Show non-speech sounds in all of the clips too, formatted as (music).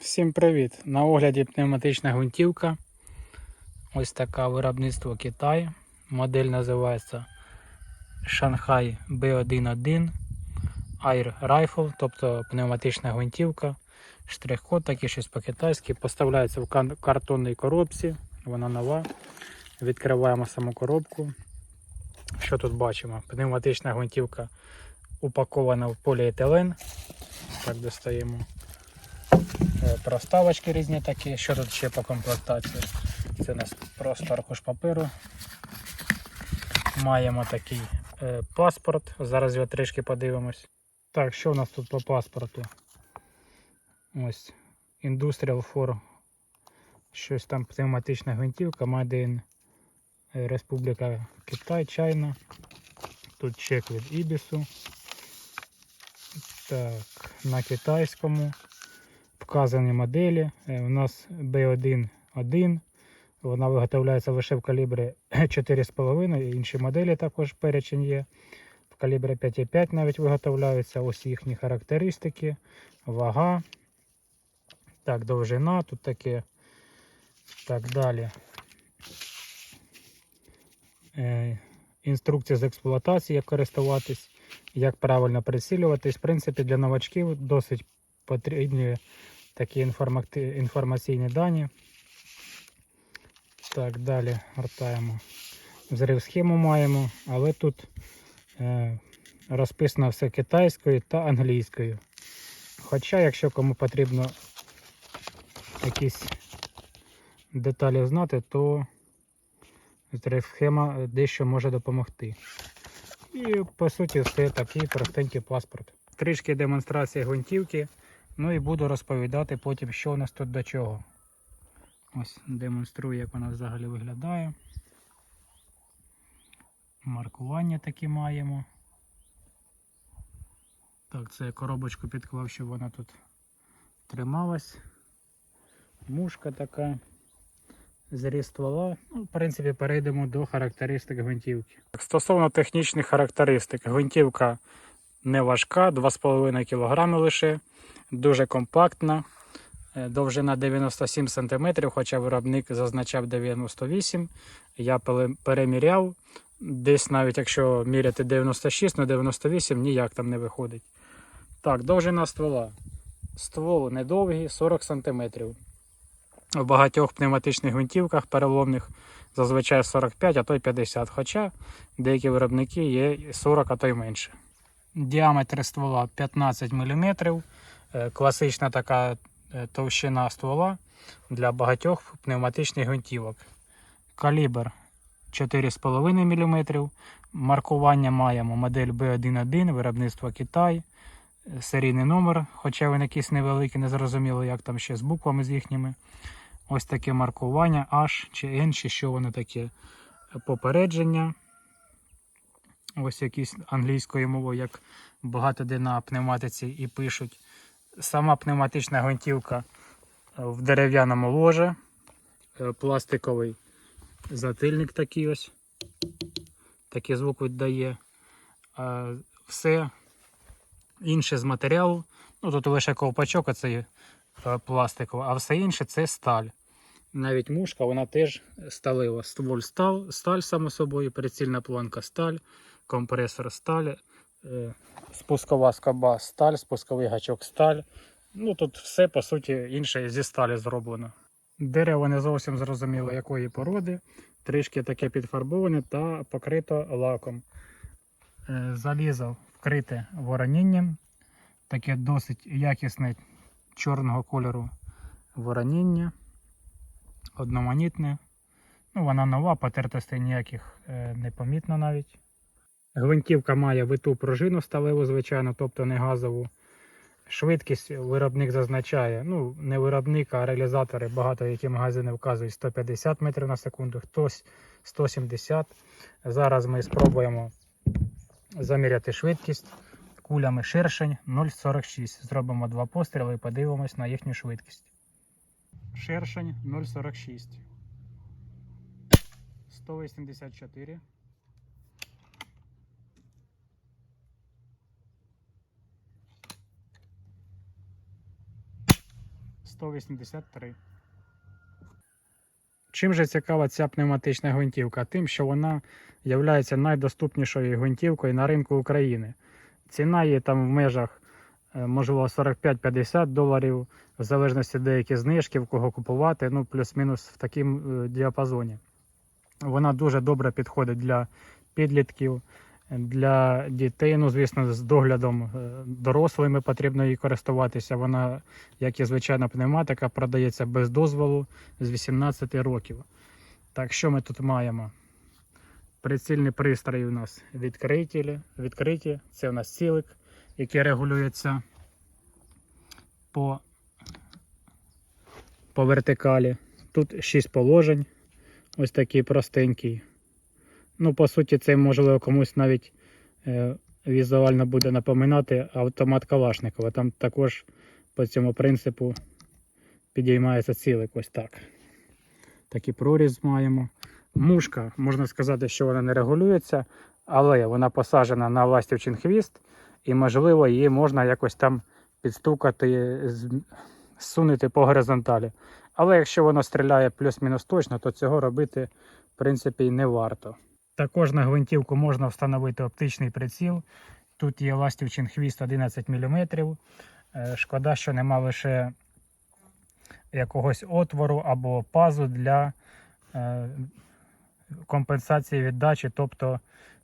Всім привіт! На огляді пневматична гвинтівка. Ось така виробництво Китаю. Модель називається Shanghai B11 Air Rifle, тобто пневматична гвинтівка. Штрих-код такий щось по-китайськи. Поставляється в картонній коробці. Вона нова. Відкриваємо саму коробку. Що тут бачимо? Пневматична гвинтівка упакована в поліетилен. Так достаємо. Е, проставочки різні такі. Що тут ще по комплектації? Це у нас просто аркуш паперу. Маємо такий е, паспорт. Зараз його трішки подивимось. Так, що у нас тут по паспорту? Ось Industrial 4. Щось там пневматична гвинтівка, in е, Республіка Китай, Чайна. Тут чек від Ібісу. Так, на китайському вказані моделі. Е, У нас B1.1. Вона виготовляється лише в калібрі (clears throat) 4,5. Інші моделі також перечень є. В калібрі 5,5 навіть виготовляються. Ось їхні характеристики, вага. Так, довжина, тут таке. Так далі. Е, інструкція з експлуатації, як користуватись, як правильно прицілюватись. В принципі, для новачків досить потрібні такі інформаційні дані. Так, далі гортаємо. Взрив схему маємо, але тут е, розписано все китайською та англійською. Хоча, якщо кому потрібно якісь деталі знати, то взрив схема дещо може допомогти. І по суті все такий простенький паспорт. Трішки демонстрація гвинтівки. Ну і буду розповідати потім, що у нас тут до чого. Ось демонструю, як вона взагалі виглядає. Маркування такі маємо. Так, це я коробочку підклав, щоб вона тут трималась. Мушка така. Зріз ствола. Ну, в принципі, перейдемо до характеристик гвинтівки. Стосовно технічних характеристик, гвинтівка не важка, 2,5 кг лише, дуже компактна, е, довжина 97 см, хоча виробник зазначав 98 Я переміряв. Десь навіть якщо міряти 96 на 98, ніяк там не виходить. Так, довжина ствола. Ствол недовгий, 40 см. В багатьох пневматичних гвинтівках переломних зазвичай 45, а то й 50, хоча деякі виробники є 40, а то й менше. Діаметр ствола 15 мм. Е, Класична така е, товщина ствола для багатьох пневматичних гвинтівок. Калібр 4,5 мм. Маркування маємо модель B11, виробництво Китай. Серійний номер, хоча він якийсь невеликий, не зрозуміло, як там ще з буквами з їхніми. Ось таке маркування H чи N, чи що воно таке. Попередження. Ось якісь англійською мовою, як багато де на пневматиці і пишуть. Сама пневматична гвинтівка е, в дерев'яному ложе. Е, Пластиковий затильник такий ось. Такий звук віддає. Е, Все інше з матеріалу. Ну, тут лише ковпачок оцей пластиковий, а все інше це сталь. Навіть мушка, вона теж сталева. Стволь сталь, сталь само собою, прицільна планка сталь, компресор сталь, е, спускова скоба сталь, спусковий гачок сталь. Ну тут все по суті інше зі сталі зроблено. Дерево не зовсім зрозуміло якої породи, трішки таке підфарбоване та покрито лаком. Е, Залізо вкрите воронінням, таке досить якісне чорного кольору вороніння одноманітне. Ну, вона нова, потертостей ніяких е, не помітно навіть. Гвинтівка має виту пружину сталеву, звичайно, тобто не газову. Швидкість виробник зазначає. Ну, не виробник, а реалізатори багато які магазини вказують 150 метрів на секунду, хтось 170. Зараз ми спробуємо заміряти швидкість кулями шершень 0,46. Зробимо два постріли і подивимось на їхню швидкість. Шершень 0,46. 184. 183. Чим же цікава ця пневматична гвинтівка? Тим, що вона є найдоступнішою гвинтівкою на ринку України. Ціна є там в межах е, можливо 45-50 доларів, в залежності деякі знижки, в кого купувати, ну плюс-мінус в такому діапазоні. Вона дуже добре підходить для підлітків, для дітей. Ну, звісно, з доглядом е, дорослими потрібно її користуватися. Вона, як і звичайна пневматика, продається без дозволу з 18 років. Так, що ми тут маємо? Прицільні пристрої у нас відкриті. відкриті. Це у нас цілик, який регулюється по, по вертикалі. Тут 6 положень. Ось такий простенький. Ну, по суті, це можливо комусь навіть е, візуально буде напоминати автомат Калашникова. Там також по цьому принципу підіймається цілик ось так. Такий проріз маємо. Мушка, можна сказати, що вона не регулюється, але вона посаджена на ластівчин хвіст, і, можливо, її можна якось там підстукати, зсунути по горизонталі. Але якщо воно стріляє плюс-мінус точно, то цього робити в принципі не варто. Також на гвинтівку можна встановити оптичний приціл. Тут є ластівчин хвіст 11 мм. Шкода, що нема лише якогось отвору або пазу для е, компенсації віддачі, тобто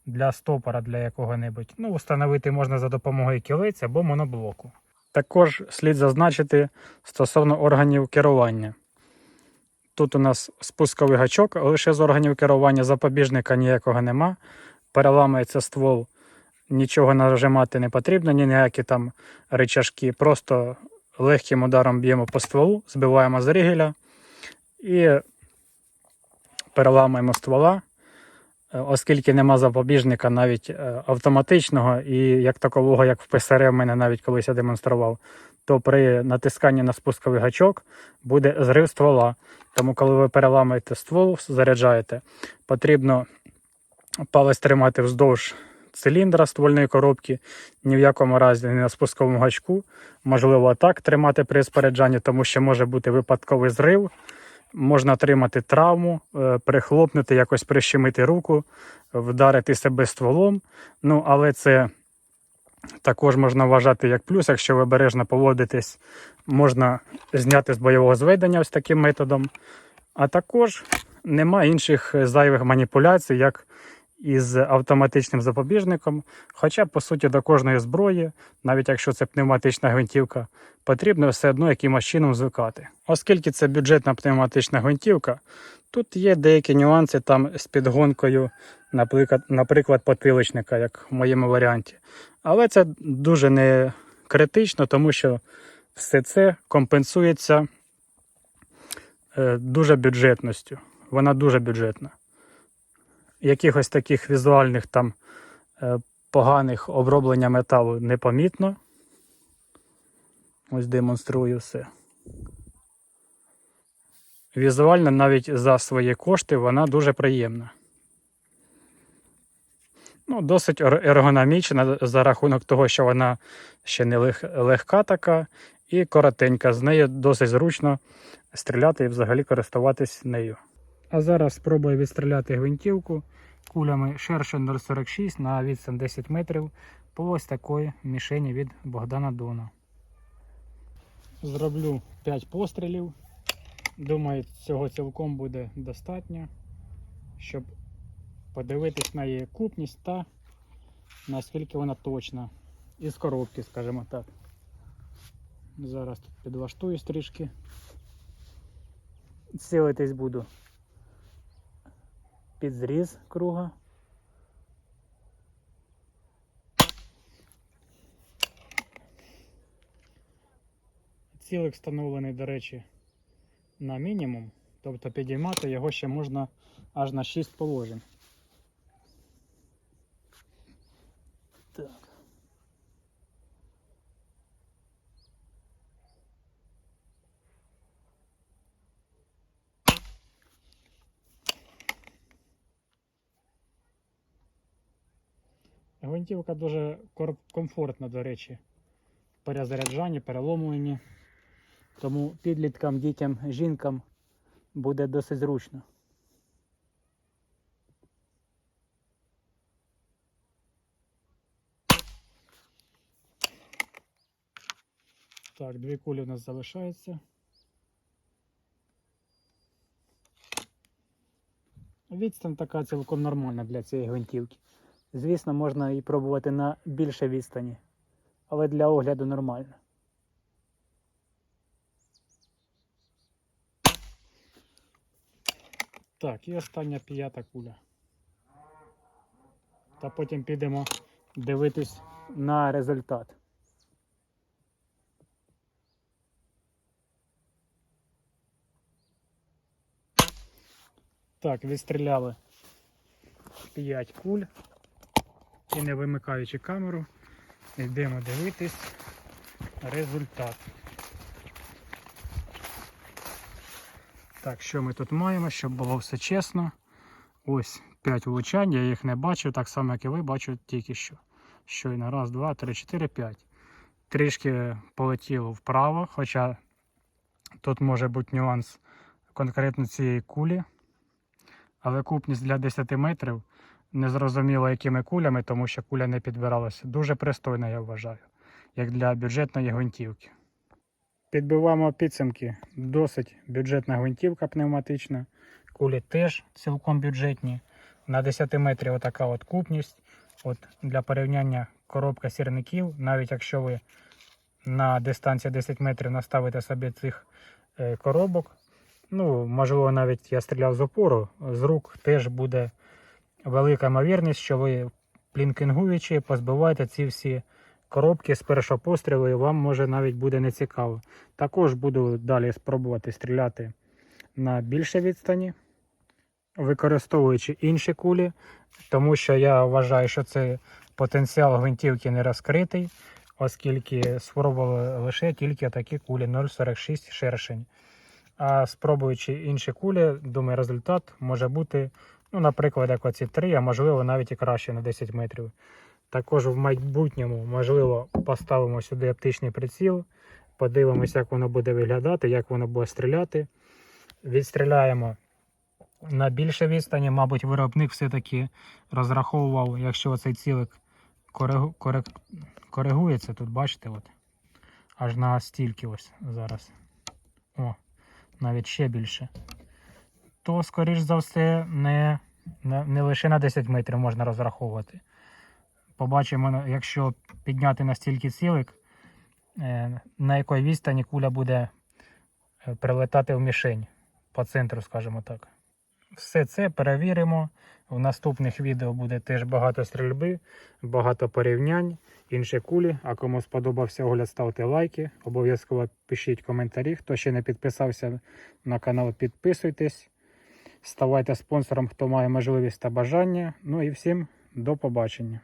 для стопора для якого-небудь. Ну, встановити можна за допомогою кілиць або моноблоку. Також слід зазначити стосовно органів керування. Тут у нас спусковий гачок лише з органів керування, запобіжника ніякого нема. Переламується ствол, нічого нажимати не потрібно, ні ніякі там рычажки. Просто легким ударом б'ємо по стволу, збиваємо з ригеля і переламуємо ствола. Е, Оскільки нема запобіжника навіть е, автоматичного і як такового, як в ПСР в мене навіть колись я демонстрував, то при натисканні на спусковий гачок буде зрив ствола. Тому, коли ви переламуєте ствол, заряджаєте, потрібно палець тримати вздовж циліндра ствольної коробки, ні в якому разі не на спусковому гачку. Можливо, так тримати при споряджанні, тому що може бути випадковий зрив. Можна отримати травму, е, прихлопнути, якось прищемити руку, вдарити себе стволом. Ну, але це також можна вважати як плюс, якщо ви бережно поводитесь, можна зняти з бойового зведення ось таким методом. А також нема інших зайвих маніпуляцій, як із автоматичним запобіжником. Хоча, по суті, до кожної зброї, навіть якщо це пневматична гвинтівка, потрібно все одно якимось чином звикати. Оскільки це бюджетна пневматична гвинтівка, тут є деякі нюанси там з підгонкою, наприклад, наприклад, потиличника, як в моєму варіанті. Але це дуже не критично, тому що все це компенсується е, дуже бюджетністю. Вона дуже бюджетна. Якихось таких візуальних там е, поганих оброблення металу непомітно. Ось демонструю все. Візуально навіть за свої кошти вона дуже приємна. Ну, досить ер- ергономічна за рахунок того, що вона ще не лег- легка така і коротенька. З нею досить зручно стріляти і взагалі користуватись нею. А зараз спробую відстріляти гвинтівку кулями Шершен 046 на відстань 10 метрів по ось такої мішені від Богдана Дона. Зроблю 5 пострілів. Думаю, цього цілком буде достатньо, щоб подивитись на її купність та наскільки вона точна. Із коробки, скажімо так. Зараз тут підлаштуюсь трішки. Цілитись буду під зріз круга. Цілик встановлений, до речі, на мінімум, тобто підіймати його ще можна аж на 6 положень. Гвинтівка дуже комфортна, до речі, в перезаряджанні, переломуванні. Тому підліткам, дітям, жінкам буде досить зручно. Так, дві кулі у нас залишаються. Відстань така цілком нормальна для цієї гвинтівки. Звісно, можна і пробувати на більше відстані, але для огляду нормально. Так, і остання п'ята куля. Та потім підемо дивитись на результат. Так, відстріляли 5 куль. І не вимикаючи камеру, йдемо дивитись результат. Так, що ми тут маємо, щоб було все чесно. Ось 5 влучань, я їх не бачу, так само, як і ви бачу тільки що. Щойно. Раз, два, три, чотири, п'ять. Трішки полетіло вправо, хоча тут може бути нюанс конкретно цієї кулі. Але купність для 10 метрів не зрозуміло якими кулями, тому що куля не підбиралася. Дуже пристойна, я вважаю, як для бюджетної гвинтівки. Підбиваємо підсумки. Досить бюджетна гвинтівка пневматична. Кулі теж цілком бюджетні. На 10 метрів отака от купність. От Для порівняння коробка сірників, навіть якщо ви на дистанції 10 метрів наставите собі цих е, коробок, ну, можливо, навіть я стріляв з опору, з рук теж буде велика ймовірність, що ви плінкінгуючи позбиваєте ці всі коробки з першого пострілу, і вам може навіть буде нецікаво. Також буду далі спробувати стріляти на більше відстані, використовуючи інші кулі, тому що я вважаю, що це потенціал гвинтівки не розкритий, оскільки спробували лише тільки такі кулі 0,46 шершень. А спробуючи інші кулі, думаю, результат може бути, ну, наприклад, як оці 3, а можливо навіть і краще на 10 метрів. Також в майбутньому, можливо, поставимо сюди оптичний приціл, подивимося, як воно буде виглядати, як воно буде стріляти. Відстріляємо на більше відстані. Мабуть, виробник все-таки розраховував, якщо цей цілик коригу, кориг, коригується, тут бачите, от, аж на стільки ось зараз. О, навіть ще більше. То, скоріш за все, не, не, не лише на 10 метрів можна розраховувати. Побачимо, якщо підняти настільки цілик, е, на якій відстані куля буде е, прилетати в мішень по центру, скажімо так. Все це перевіримо. В наступних відео буде теж багато стрільби, багато порівнянь, інші кулі. А кому сподобався огляд, ставте лайки. Обов'язково пишіть коментарі. Хто ще не підписався на канал, підписуйтесь. Ставайте спонсором, хто має можливість та бажання. Ну і всім до побачення.